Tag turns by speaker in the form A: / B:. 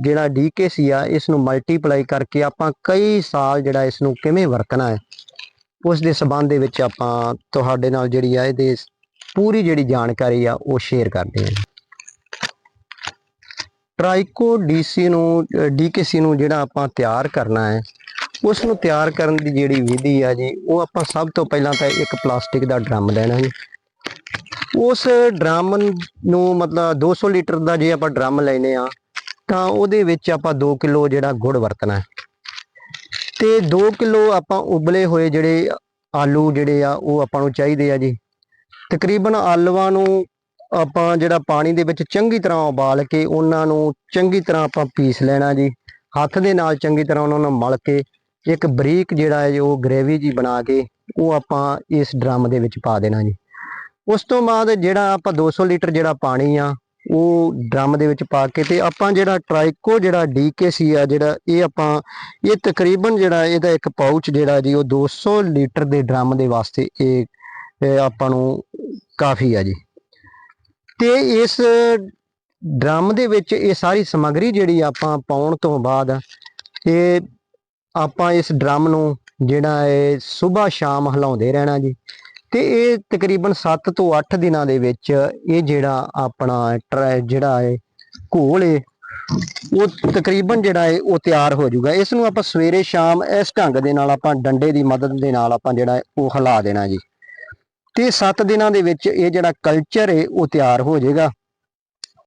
A: ਜਿਹੜਾ ਡੀਕੇਸੀ ਆ ਇਸ ਨੂੰ ਮਲਟੀਪਲਾਈ ਕਰਕੇ ਆਪਾਂ ਕਈ ਸਾਲ ਜਿਹੜਾ ਇਸ ਨੂੰ ਕਿਵੇਂ ਵਰਤਣਾ ਹੈ ਉਸ ਦੇ ਸਬੰਧ ਦੇ ਵਿੱਚ ਆਪਾਂ ਤੁਹਾਡੇ ਨਾਲ ਜਿਹੜੀ ਆ ਇਹਦੇ ਪੂਰੀ ਜਿਹੜੀ ਜਾਣਕਾਰੀ ਆ, ਉਹ ਸ਼ੇਅਰ ਕਰਦੇ ਹਾਂ। ਟ੍ਰਾਈਕੋ ਡੀਸੀ ਨੂੰ ਡੀਕੇਸੀ ਨੂੰ ਜਿਹੜਾ ਆਪਾਂ ਤਿਆਰ ਕਰਨਾ ਹੈ ਉਸ ਨੂੰ ਤਿਆਰ ਕਰਨ ਦੀ ਜਿਹੜੀ ਵਿਧੀ ਆ ਜੀ, ਉਹ ਆਪਾਂ ਸਭ ਤੋਂ ਪਹਿਲਾਂ ਤਾਂ ਇੱਕ ਪਲਾਸਟਿਕ ਦਾ ਡਰਮ ਲੈਣਾ ਜੀ। ਉਸ ਡਰਮ ਨੂੰ ਮਤਲਬ 200 ਲੀਟਰ ਦਾ ਜੇ ਆਪਾਂ ਡਰਮ ਲੈਨੇ ਆ ਤਾਂ ਉਹਦੇ ਵਿੱਚ ਆਪਾਂ 2 ਕਿਲੋ ਜਿਹੜਾ ਗੁੜ ਵਰਤਣਾ ਹੈ। ਤੇ 2 ਕਿਲੋ ਆਪਾਂ ਉਬਲੇ ਹੋਏ ਜਿਹੜੇ ਆਲੂ ਜਿਹੜੇ ਆ, ਉਹ ਆਪਾਂ ਨੂੰ ਚਾਹੀਦੇ ਆ ਜੀ। ਤਕਰੀਬਨ ਆਲੂਆਂ ਨੂੰ ਆਪਾਂ ਜਿਹੜਾ ਪਾਣੀ ਦੇ ਵਿੱਚ ਚੰਗੀ ਤਰ੍ਹਾਂ ਉਬਾਲ ਕੇ ਉਹਨਾਂ ਨੂੰ ਚੰਗੀ ਤਰ੍ਹਾਂ ਆਪਾਂ ਪੀਸ ਲੈਣਾ ਜੀ। ਹੱਥ ਦੇ ਨਾਲ ਚੰਗੀ ਤਰ੍ਹਾਂ ਉਹਨਾਂ ਨੂੰ ਮਲ ਕੇ ਇੱਕ ਬਰੀਕ ਜਿਹੜਾ ਹੈ ਉਹ ਗ੍ਰੇਵੀ ਜੀ ਬਣਾ ਕੇ ਉਹ ਆਪਾਂ ਇਸ ਡਰਮ ਦੇ ਵਿੱਚ ਪਾ ਦੇਣਾ ਜੀ। ਉਸ ਤੋਂ ਬਾਅਦ ਜਿਹੜਾ ਆਪਾਂ 200 ਲੀਟਰ ਜਿਹੜਾ ਪਾਣੀ ਆ ਉਹ ਡਰਮ ਦੇ ਵਿੱਚ ਪਾ ਕੇ ਤੇ ਆਪਾਂ ਜਿਹੜਾ ਟ੍ਰਾਈਕੋ ਜਿਹੜਾ ਡੀਕੇਸੀ ਆ ਜਿਹੜਾ ਇਹ ਆਪਾਂ, ਇਹ ਤਕਰੀਬਨ ਜਿਹੜਾ ਇਹਦਾ ਇੱਕ ਪਾਊਚ ਜਿਹੜਾ ਜੀ ਉਹ 200 ਲੀਟਰ ਦੇ ਡਰਮ ਦੇ ਵਾਸਤੇ ਇਹ ਆਪਾਂ ਨੂੰ ਕਾਫੀ ਆ ਜੀ। ਤੇ ਇਸ ਡਰਮ ਦੇ ਵਿੱਚ ਇਹ ਸਾਰੀ ਸਮੱਗਰੀ ਜਿਹੜੀ ਆਪਾਂ ਪਾਉਣ ਤੋਂ ਬਾਅਦ ਇਹ ਆਪਾਂ ਇਸ ਡਰਮ ਨੂੰ ਜਿਹੜਾ ਹੈ ਸਵੇਰ ਸ਼ਾਮ ਹਿਲਾਉਂਦੇ ਰਹਿਣਾ ਜੀ। ਤੇ ਇਹ ਤਕਰੀਬਨ 7 ਤੋਂ 8 ਦਿਨਾਂ ਦੇ ਵਿੱਚ ਇਹ ਜਿਹੜਾ ਆਪਣਾ ਟਰੈ- ਜਿਹੜਾ ਹੈ ਘੋਲ ਹੈ ਉਹ ਤਕਰੀਬਨ ਜਿਹੜਾ ਹੈ ਉਹ ਤਿਆਰ ਹੋ ਜਾਊਗਾ। ਇਸ ਨੂੰ ਆਪਾਂ ਸਵੇਰੇ ਸ਼ਾਮ ਇਸ ਢੰਗ ਦੇ ਨਾਲ ਆਪਾਂ ਡੰਡੇ ਦੀ ਮਦਦ ਦੇ ਨਾਲ ਆਪਾਂ ਜਿਹੜਾ ਉਹ ਹਿਲਾ ਦੇਣਾ ਜੀ। ਤੇ 7 ਦਿਨਾਂ ਦੇ ਵਿੱਚ ਇਹ ਜਿਹੜਾ ਕਲਚਰ ਹੈ ਉਹ ਤਿਆਰ ਹੋ ਜਾਏਗਾ।